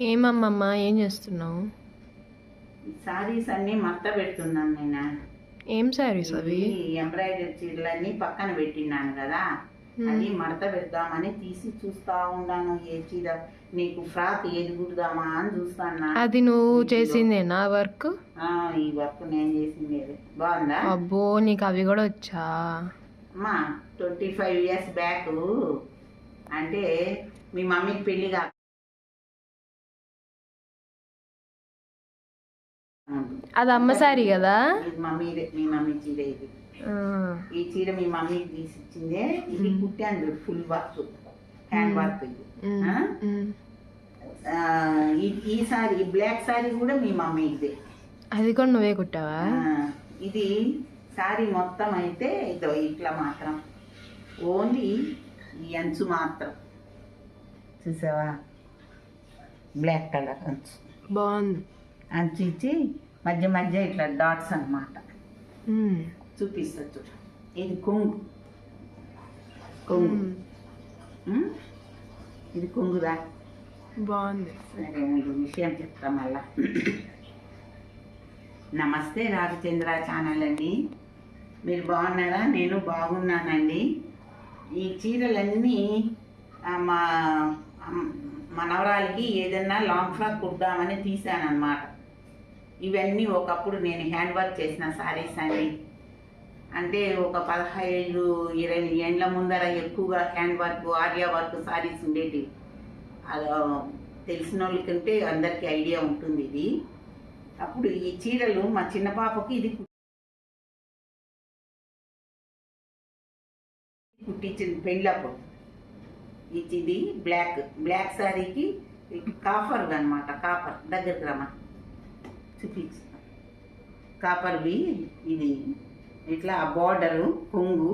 ఏమమ్మమ్మ ఏం చేస్తున్నావు? సారీస్ అన్ని మడత పెడుతున్నాను నేను. ఏం శారీస్ అవి? ఎంబ్రాయిడరీ చీరలన్నీ పక్కన పెట్టినాను కదా. అది మడత పెడదామని తీసి చూస్తా ఉన్నాను. ఏ చీర నీకు ఫ్రాక్ ఏది కుడదామా అని చూస్తాను అది నువ్వు చేసిందేనా వర్క్? ఈ వర్క్ నేను చేసింది. బాగుందా? అబ్బో నీకు అవి కూడా వచ్చా? అమ్మా ట్వంటీ ఫైవ్ ఇయర్స్ బ్యాక్ అంటే మీ మమ్మీకి పెళ్ళి కాక అది అమ్మ శారీ కదా? మమ్మీదే మీ మమ్మీ చీర ఇది. ఈ చీర మీ మమ్మీకి తీసి ఇచ్చిందే ఇది కుట్టాను ఫుల్ వర్క్. హ్యాండ్ వర్క్ ఇది. ఈ- సారీ ఈ బ్లాక్ సారీ కూడా మీ మమ్మీదే అది కూడా నువ్వే కుట్టావా? ఇది సారీ మొత్తం అయితే ఇదో ఇట్లా మాత్రం. ఓన్లీ ఈ అంచు మాత్రం. చూసావా? బ్లాక్ కలర్ అంచు. బాగుంది. అంచు ఇచ్చి మధ్య మధ్య ఇట్లా డాట్స్ అన్నమాట. ఉమ్, చూపిస్తా చూడు. ఇది కొంగు. కొంగు? ఇది కొంగురా బాగుంది. సరే మీకు విషయం చెప్తా మళ్ళా. నమస్తే రాఘచంద్ర ఛానల్ అండి. మీరు బాగున్నారా? నేను బాగున్నానండి. ఈ చీరలన్నీ మా మనవరాలికి ఏదైనా లాంగ్ ఫ్రాక్ కుడదామని తీసానమాట ఇవన్నీ ఒకప్పుడు నేను హ్యాండ్ వర్క్ చేసిన శారీస్ అండి అంటే ఒక పదహైదు ఇరవై ఏండ్ల ముందర ఎక్కువగా hand work aari work saris ఉండేటివి. అలా తెలిసిన వాళ్ళకంటే అందరికీ ఐడియా ఉంటుంది ఇది. అప్పుడు ఈ చీరలు మా చిన్న పాపకి ఇది కుట్టించిన కుట్టించింది పెళ్ళప్పుడు ఇది ఇది బ్లాక్ బ్లాక్ శారీకి కాఫర్ అనమాట కాఫర్ దగ్గరికి రమ్మా చూపించు కాపర్వి ఇది. ఇట్లా బార్డరు కొంగు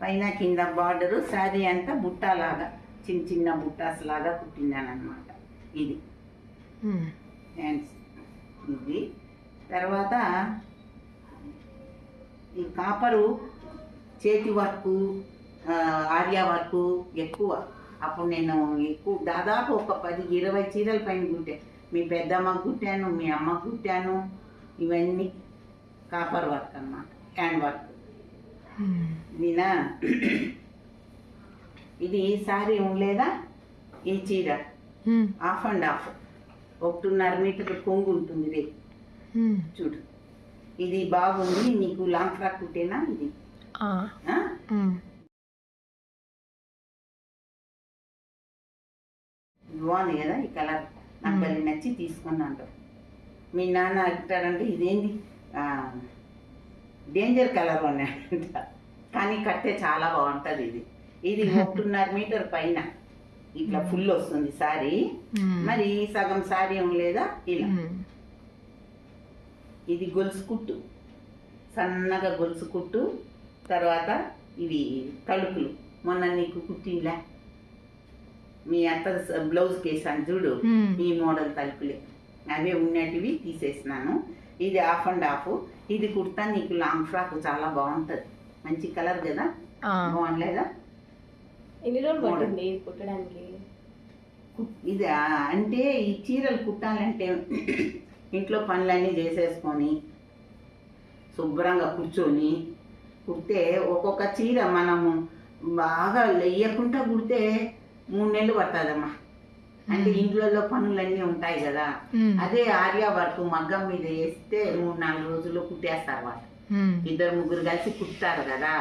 పైన కింద బార్డరు శారీ అంతా బుట్టాలాగా చిన్న చిన్న బుట్టాస్ లాగా కుట్టిందాను అనమాట ఇది హ్యాండ్స్ ఇది. తర్వాత ఈ కాపరు చేతి వర్కు ఆర్యా వర్కు ఎక్కువ. అప్పుడు నేను ఎక్కువ దాదాపు ఒక పది ఇరవై చీరల పైన కుట్టాను మీ పెద్దమ్మకు కుట్టాను మీ అమ్మకు కుట్టాను ఇవన్నీ కాపర్ వర్క్ అన్నమాట హ్యాండ్ వర్క్. నేనా? ఇది సారీ ఉండలేదా? ఈ చీర? Half and half. ఒకటిన్నర మీటర్ కొంగు ఉంటుంది రే ఉమ్. చూడు. ఇది బాగుంది నీకు లాంగ్ ఫ్రాక్ కుట్టేనా ఇది? బాగుంది కదా ఈ కలర్? నాకు అది నచ్చి తీసుకున్నాను మీ నాన్న ఇదేంది? ఆ, డేంజర్ కలర్ ఉన్నాయంట కానీ కట్టే చాలా బాగుంటుంది ఇది. ఇది ఒకటిన్నర మీటర్ పైన. ఇట్లా ఫుల్ వస్తుంది సారీ. మరి సగం సారీ ఏం లేదా? ఇలా. ఇది గొలుసు కుట్టు. సన్నగా గొలుసు కుట్టు. తర్వాత ఇవి తలుపులు. మొన్న నీకు కుట్టిందా మీ అత్త బ్లౌజ్ కేసాను చూడు. ఈ మోడల్ తలుపులే. అవే ఉన్నటివి తీసేసినాను. ఇది హాఫ్ అండ్ హాఫ్. ఇది కుర్తా నీకు లాంగ్ ఫ్రాక్ చాలా బాగుంటుంది. మంచి కలర్ కదా? బాగుండలేదా? ఎన్ని రోజులు ఇది కుట్టడానికి? ఇది అంటే ఈ చీరలు కుట్టాలంటే ఇంట్లో పనులన్నీ చేసేసుకొని శుభ్రంగా కూర్చొని కుడితే ఒక్కొక్క చీర మనము బాగా లేయకుండా కుడితే మూడు నెలలు పడుతుందమ్మా. అంటే ఇంట్లో పనులన్నీ ఉంటాయి కదా. అదే ఆర్య వర్క్ మగ్గం మీద వేస్తే మూడు నాలుగు రోజుల్లో కుట్టేస్తారు వాళ్ళు. ఇద్దరు ముగ్గురు కలిసి కుట్టారు కదా.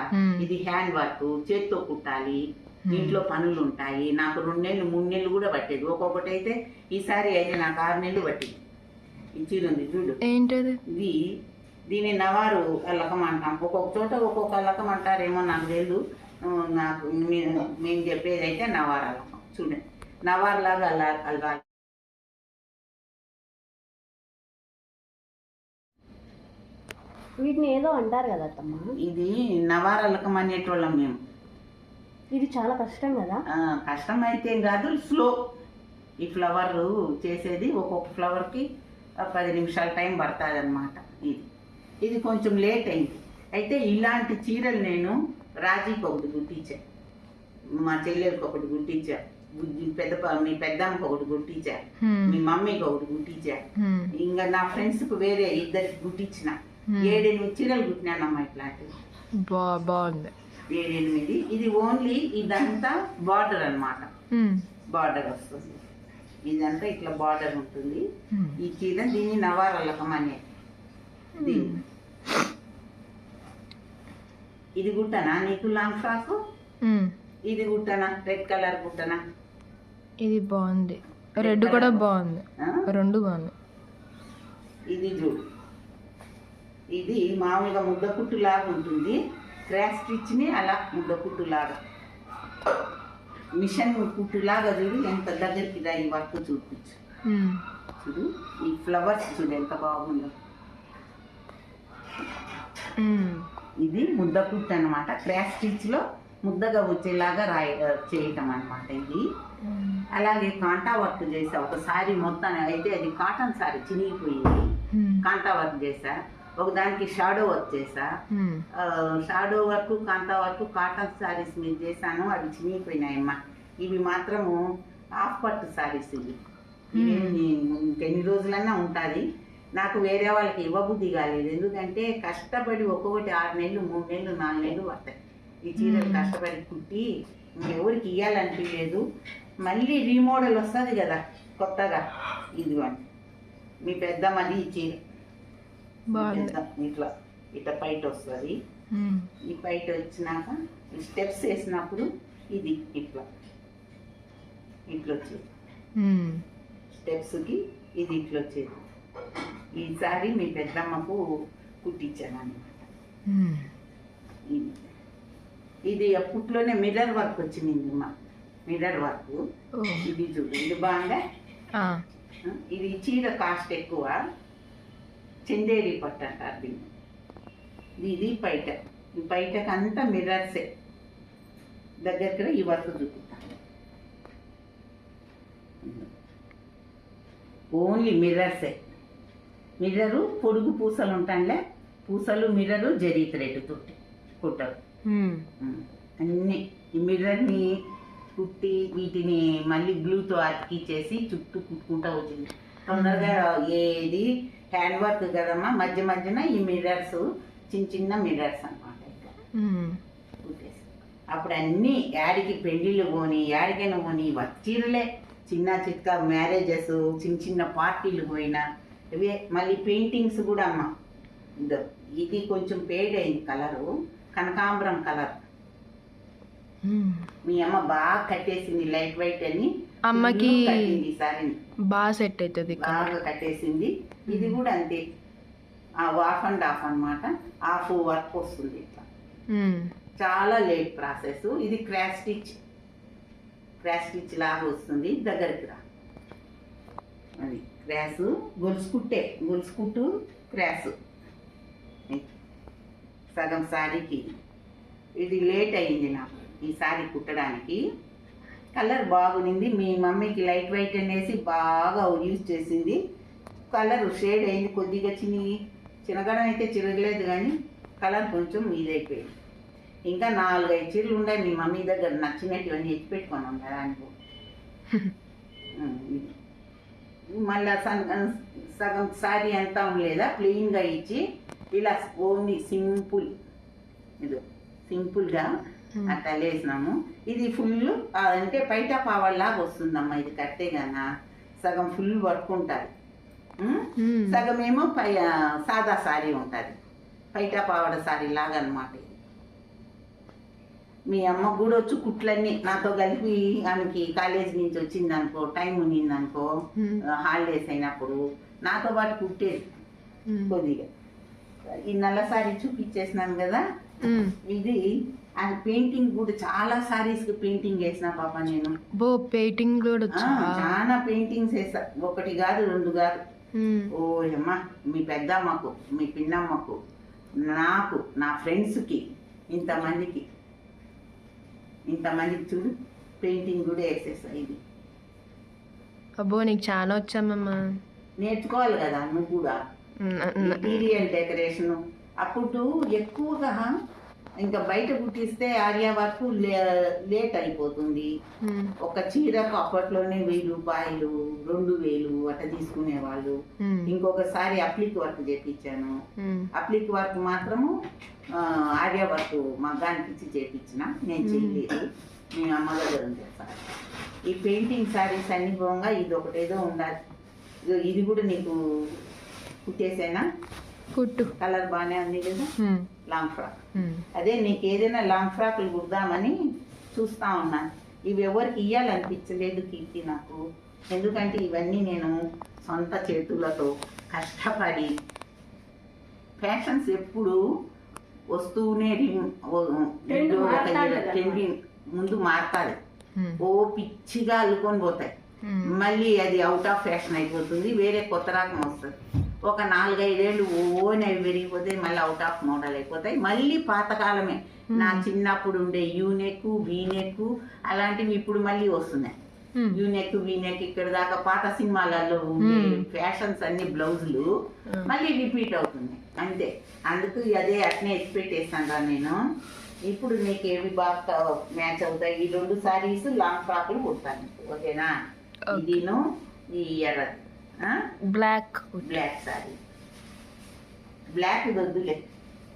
ఇది హ్యాండ్ వర్క్ చేత్తో కుట్టాలి. ఇంట్లో పనులు ఉంటాయి. నాకు రెండు నెలలు మూడు నెలలు కూడా పట్టేది. ఒక్కొక్కటి అయితే ఈసారి అయితే నాకు ఆరు నెలలు పట్టింది. ఉంది చూడు. ఏంటది? ఇది దీని నవారు అల్లకం అంటాం ఒక్కొక్క చోట ఒక్కొక్క అల్లకం అంటారేమో నాకు తెలియదు నాకు మేము చెప్పేది అయితే నవారు అల్లకం చూడండి నవారు లాగా అల్ల అలవాలి. వీటిని ఏదో అంటారు కదా అత్తమ్మ. ఇది నవారు అల్లకం అనేటోళ్ళం మేము. ఇది చాలా కష్టం కదా. కష్టం అయితే ఏం కాదు స్లో ఈ ఫ్లవర్ చేసేది ఒక్కొక్క ఫ్లవర్కి పది నిమిషాల టైం పడుతుంది అనమాట ఇది. ఇది కొంచెం లేట్ అయింది. అయితే ఇలాంటి చీరలు నేను రాజీకి ఒకటి గుట్టించా మా చెల్లెలకి ఒకటి గుట్టించా పెద్ద మీ పెద్దమ్మకి ఒకటి గుట్టించా. మీ మమ్మీకి ఒకటి గుట్టించా. ఇంకా నా ఫ్రెండ్స్కి వేరే ఇద్దరికి గుట్టించిన. ఏడెనిమిది చీరలు కుట్టినానమ్మా ఇట్లాంటివి బాగుంది. ఏడెనిమిది. ఇది ఓన్లీ ఇదంతా బార్డర్ అన్నమాట. హ్మ్. బార్డర్ వస్తుంది. ఇదంతా ఇట్లా బార్డర్ ఉంటుంది. ఈ చీర దీన్ని నవారల్లకం అనే. దీన్ని. ఇది కుట్టనా నీకు లాంగ్ ఫ్రాక్. ఇది కుట్టనా రెడ్ కలర్ కుట్టనా ఇది బాగుంది. రెడ్ కూడా బాగుంది? రెండు బాగుంది. ఇది చూడు. ఇది మామూలుగా ముద్ద కుట్టులాగా ఉంటుంది. క్రాస్ స్టిచ్ని అలా ముద్ద కుట్టులాగా మిషన్ కుట్టులాగా చూడు ఎంత దగ్గరికి రా ఈ వర్క్ చూపించు. చూడు ఈ ఫ్లవర్స్ చూడు ఎంత బాగుందో. ఇది ముద్ద కుట్టు అనమాట క్రాస్ స్టిచ్లో ముద్దగా వచ్చేలాగా రాయ చేయటం అనమాట ఇది. అలాగే కాంటా వర్క్ చేసా. ఒక సారీ మొత్తం అయితే అది కాటన్ సారీ చినిగిపోయింది. కాంటా వర్క్ చేసా. ఒక దానికి షాడో వర్క్ చేసా. Shadow work kantha work cotton saris మీద చేశాను. అవి చినిగిపోయినాయమ్మా. ఇవి మాత్రము హాఫ్ పట్టు సారీస్ ఇవి. ఇవి ఇంకెన్ని రోజులన్నా ఉంటుంది నాకు వేరే వాళ్ళకి ఇవ్వబుద్ధి కాలేదు. ఎందుకంటే కష్టపడి ఒక్కొక్కటి ఆరు నెలలు మూడు నెలలు నాలుగు నెలలు పడతాయి. ఈ చీరలు కష్టపడి కుట్టి ఇంకెవరికి ఇవ్వాలనిపించలేదు మళ్ళీ రీమోడల్ వస్తుంది కదా కొత్తగా. ఇదిగోండి. మీ పెద్దమ్మది ఈ చీర. ఇట్లా ఇట్లా పైట వస్తుంది. ఈ పైట వచ్చినాక ఈ స్టెప్స్ వేసినప్పుడు ఇది ఇట్లా. ఇట్లా వచ్చేది. స్టెప్స్కి ఇది ఇట్లా వచ్చేది ఈసారి మీ పెద్దమ్మకు కుట్టించాను అనమాట. ఇది అప్పట్లోనే మిర్రర్ వర్క్ వచ్చింది మా మిర్రర్ వర్క్. ఇది చూడు ఇది బాగుందా. ఇది చీర కాస్ట్ ఎక్కువ. చందేరి పట్టు అంటారు దీన్ని. ఇది- ఈ పైటకు అంతా మిర్రర్సే. దగ్గర ఈ వర్క్ చూపిస్తాను. ఓన్లీ మిర్రర్సే. మిర్రరు పొడుగు పూసలు ఉంటానులే పూసలు మిర్రరు జరీ థ్రెడ్ తోటి కుట్టరు. అన్నీ. ఈ మిర్రర్ని కుట్టి వీటిని మళ్ళీ గ్లూతో అతికిచ్చేసి చుట్టూ కుట్టుకుంటా వచ్చింది తొందరగా ఏది హ్యాండ్ వర్క్ కదమ్మా? మధ్య మధ్యన ఈ మిర్రర్స్ చిన్న చిన్న మిర్రర్స్ అనమాట ఇట్లా హ్మ్. కుట్టేసి. అప్పుడు అన్నీ యాడికి పెళ్ళిళ్ళు పోని యాడికైనా పోని చీరలే చిన్న చిత్క మ్యారేజెస్ చిన్న చిన్న పార్టీలు పోయినా ఇవే మళ్ళీ పెయింటింగ్స్ కూడా అమ్మ. ఇదో కొంచెం పేడ్ అయింది కలరు కనకాంబరం కలర్. మీ అమ్మ బాగా కట్టేసింది లైట్ వైట్ అని. అమ్మకి బాగా సెట్ అవుతుంది బాగా కట్టేసింది. ఇది కూడా అంతే. హాఫ్ అండ్ హాఫ్ అన్నమాట. హాఫ్ వర్క్ వస్తుంది ఇట్లా. చాలా లేట్ ప్రాసెస్. ఇది క్రాష్ స్టిచ్. క్రాష్ స్టిచ్ లాగా వస్తుంది. దగ్గరికి రా. అది. క్రాస్ గొలుసు కుట్టే గొలుసు కుట్టు క్రాస్ సగం సారీకి. ఇది లేట్ అయింది నాకు ఈ సారీ కుట్టడానికి. కలర్ బాగునింది మీ మమ్మీకి లైట్ వైట్ అనేసి బాగా యూజ్ చేసింది. కలర్ షేడ్ అయింది కొద్దిగా చిన్ని చిన్నగడం అయితే చిరగలేదు కానీ కలర్ కొంచెం ఇదైపోయింది ఇంకా నాలుగైదు చీరలు ఉన్నాయి మీ మమ్మీ దగ్గర నచ్చినట్టువన్నీ ఎత్తి పెట్టుకున్నాం కదా అనుకో. మళ్ళా సగం సగం సారీ అంతా లేదా ప్లెయిన్గా ఇచ్చి ఇలా ఓన్లీ సింపుల్. ఇది సింపుల్గా. అట్లా వేసినాము. ఇది ఫుల్ అంటే పైట పావల్లాగా వస్తుందమ్మా ఇది కట్టే గాన? సగం ఫుల్ వర్క్ ఉంటుంది హ్మ్. సగం ఏమో పై సాదా సారీ ఉంటుంది. పైట పావడ సారీ లాగా అనమాట మీ అమ్మ కూడా వచ్చి కుట్లన్నీ నాతో కలిపి ఆమెకి కాలేజ్ నుంచి వచ్చింది అనుకో టైం ఉన్నింది అనుకో. హాలిడేస్ అయినప్పుడు నాతో పాటు కుట్టేది. కొద్దిగా ఈ నల్ల సారీ చూపించేసినాను కదా. ఇది ఆ పెయింటింగ్ కూడా చాలా సారీస్కి పెయింటింగ్ వేసిన పాప నేను బో పెయింటింగ్ కూడా చాలా పెయింటింగ్స్ వేసా ఒకటి కాదు రెండు కాదు. ఓ అమ్మ మీ పెద్దమ్మకు మీ పిన్నమ్మకు నాకు నా ఫ్రెండ్స్కి ఇంతమందికి ఇంతమందికి చూడు పెయింటింగ్ కూడా ఇది. అబ్బో నీకు చాలా వచ్చామమ్మా. నేర్చుకోవాలి కదా నువ్వు కూడా. ఇంటీరియర్ డెకరేషన్ అప్పుడు ఎక్కువగా ఇంకా బయట కుట్టిస్తే ఆర్యా వరకు లేట్ అయిపోతుంది. ఒక చీరకు అప్పట్లోనే వెయ్యి రూపాయలు రెండు వేలు అట్ట తీసుకునేవాళ్ళు. ఉమ్, ఇంకొకసారి అప్లిక్ వర్క్ చేపించాను. అప్లిక్ వర్క్ మాత్రము ఆర్య వర్క్ మగ్గానికి ఇచ్చి చేపించిన. నేను చేయలేదు. మీ అమ్మ దగ్గర ఉంది సార్ ఈ పెయింటింగ్ సారీస్ అన్ని పోగా ఇది ఒకటేదో ఉండాలి ఇది కూడా నీకు కుట్టేసేనా? కుట్టు. కలర్ బాగానే ఉంది కదా? లాంగ్ ఫ్రాక్ అదే నీకు ఏదైనా లాంగ్ ఫ్రాక్లు కుడదామని చూస్తా ఉన్నాను ఇవి ఎవరికి ఇవ్వాలనిపించలేదు కీర్తి నాకు. ఎందుకంటే ఇవన్నీ నేను సొంత చేతులతో కష్టపడి ఫ్యాషన్స్ ఎప్పుడు వస్తూనే trending ముందు మారుతాది. ఓ పిచ్చిగా అల్లుకొని పోతాయి. మళ్ళీ అది అవుట్ ఆఫ్ ఫ్యాషన్ అయిపోతుంది వేరే కొత్త రకం వస్తుంది. ఒక నాలుగైదేళ్ళు ఓన్ అవి పెరిగిపోతే మళ్ళీ అవుట్ ఆఫ్ మోడల్ అయిపోతాయి. మళ్ళీ పాతకాలమే. నా చిన్నప్పుడు ఉండే యూనెక్ వీనెక్ అలాంటివి ఇప్పుడు మళ్ళీ వస్తున్నాయి. యూనెక్ వీనెక్ ఇక్కడ దాకా పాత సినిమాలలో ఉండే. ఫ్యాషన్స్ అన్ని బ్లౌజులు. మళ్ళీ రిపీట్ అవుతున్నాయి. అంతే. అందుకు అదే అట్నే ఎక్స్పెక్ట్ చేస్తాను రా నేను. ఇప్పుడు నీకు ఏవి బాగా మ్యాచ్ అవుతాయి? ఈ రెండు సారీస్ లాంగ్ ఫ్రాక్లు కుడతాను. ఓకేనా. ఇదిను ఈ ఎర్రది. బ్లాక్ బ్లాక్ సారీ బ్లాక్ వద్దులే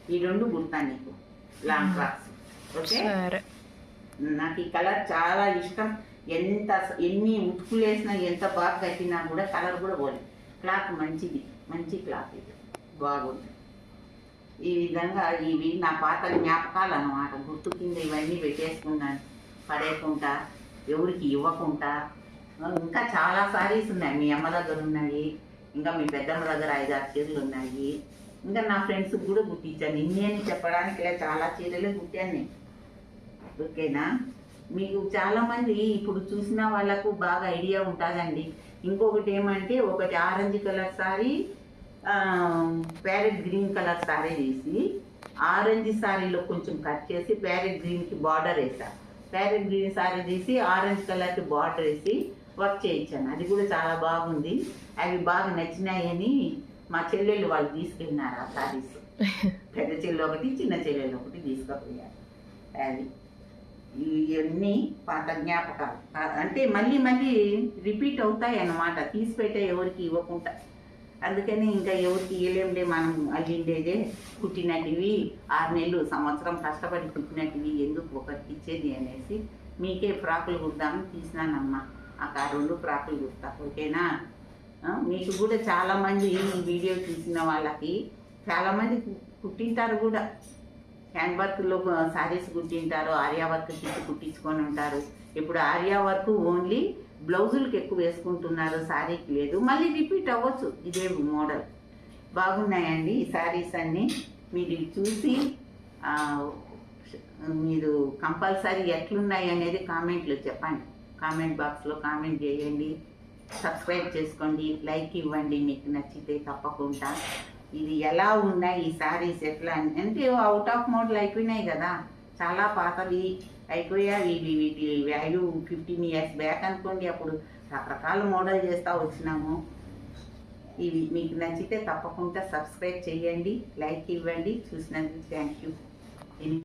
ఈ రెండు కుడతాను నీకు. Long frocks okay? నాకు ఈ కలర్ చాలా ఇష్టం. ఎంత ఎన్ని ఉతుకులు వేసినా ఎంత బాగా కట్టినా కూడా కలర్ కూడా పోలేదు క్లాత్ మంచిది. మంచి క్లాత్ ఇది. బాగుంది. ఈ విధంగా ఇవి నా పాత జ్ఞాపకాలు అన్నమాట. గుర్తు కింద ఇవన్నీ పెట్టేసుకున్నాను పడేయకుండా ఎవరికి ఇవ్వకుండా ఇంకా చాలా సారీస్ ఉన్నాయి. మీ అమ్మ దగ్గర ఉన్నాయి. ఇంకా మీ పెద్దమ్మ దగ్గర ఐదు ఆరు చీరలు ఉన్నాయి. ఇంకా నా ఫ్రెండ్స్ కూడా కుట్టించాను. ఇన్ని అని చెప్పడానికి ఇలా చాలా చీరలే కుట్టాను నేను. ఓకేనా? మీకు చాలామంది ఇప్పుడు చూసిన వాళ్ళకు బాగా ఐడియా ఉంటుందండి. ఇంకొకటి ఏమంటే ఒకటి orange colour sari parrot green colour sari తీసి ఆరెంజ్ సారీలో కొంచెం కట్ చేసి ప్యారెట్ గ్రీన్కి బార్డర్ వేసా. ప్యారెట్ గ్రీన్ సారీ తీసి ఆరెంజ్ కలర్కి బార్డర్ వేసి వర్క్ చేయించాను. అది కూడా చాలా బాగుంది. అవి బాగా నచ్చినాయని మా చెల్లెళ్ళు వాళ్ళు తీసుకెళ్ళినారు ఆ సారీస్ పెద్ద చెల్లెలు ఒకటి చిన్న చెల్లెలు ఒకటి తీసుకుపోయారు. అది ఇవన్నీ పాత జ్ఞాపకాలు. అంటే మళ్ళీ మళ్ళీ రిపీట్ అవుతాయి అన్నమాట. తీసి పెట్టే ఎవరికి ఇవ్వకుండా. అందుకని ఇంకా ఎవరికి ఇవ్వలేంలే మనం అల్లిండేదే కుట్టినటివి ఆరు నెలలు సంవత్సరం కష్టపడి కుట్టినటివి ఎందుకు ఒకరికి ఇచ్చేది అనేసి మీకే ఫ్రాకులు కుడదామని తీసినానమ్మా. ఆ రెండు ఫ్రాకులు చూస్తా ఓకేనా? మీకు కూడా చాలామంది ఈ వీడియో చూసిన వాళ్ళకి చాలామంది కుట్టింటారు కూడా. హ్యాండ్ వర్క్లో శారీస్ కుట్టింటారు ఆర్యా వర్క్ తీసి కుట్టించుకొని ఉంటారు. ఇప్పుడు ఆర్యా వర్క్ ఓన్లీ బ్లౌజులకు ఎక్కువ వేసుకుంటున్నారు శారీకి లేదు. మళ్ళీ రిపీట్ అవ్వచ్చు ఇదే మోడల్. బాగున్నాయండి ఈ శారీస్ అన్నీ. మీరు చూసి మీరు కంపల్సరీ ఎట్లున్నాయి అనేది కామెంట్లో చెప్పండి. కామెంట్ బాక్స్లో కామెంట్ చేయండి. సబ్స్క్రైబ్ చేసుకోండి. లైక్ ఇవ్వండి. మీకు నచ్చితే తప్పకుండా. ఇది ఎలా ఉన్నాయి ఈ సారీస్ ఎట్లా అంటే అవుట్ ఆఫ్ మోడల్ అయిపోయినాయి కదా. చాలా పాతవి అయిపోయాయి ఇవి వీటి వాల్యూ ఫిఫ్టీన్ ఇయర్స్ బ్యాక్ అనుకోండి. అప్పుడు రకరకాల మోడల్ చేస్తూ వచ్చినాము. ఇవి మీకు నచ్చితే తప్పకుండా సబ్స్క్రైబ్ చేయండి. లైక్ ఇవ్వండి. చూసినందుకు థ్యాంక్ యూ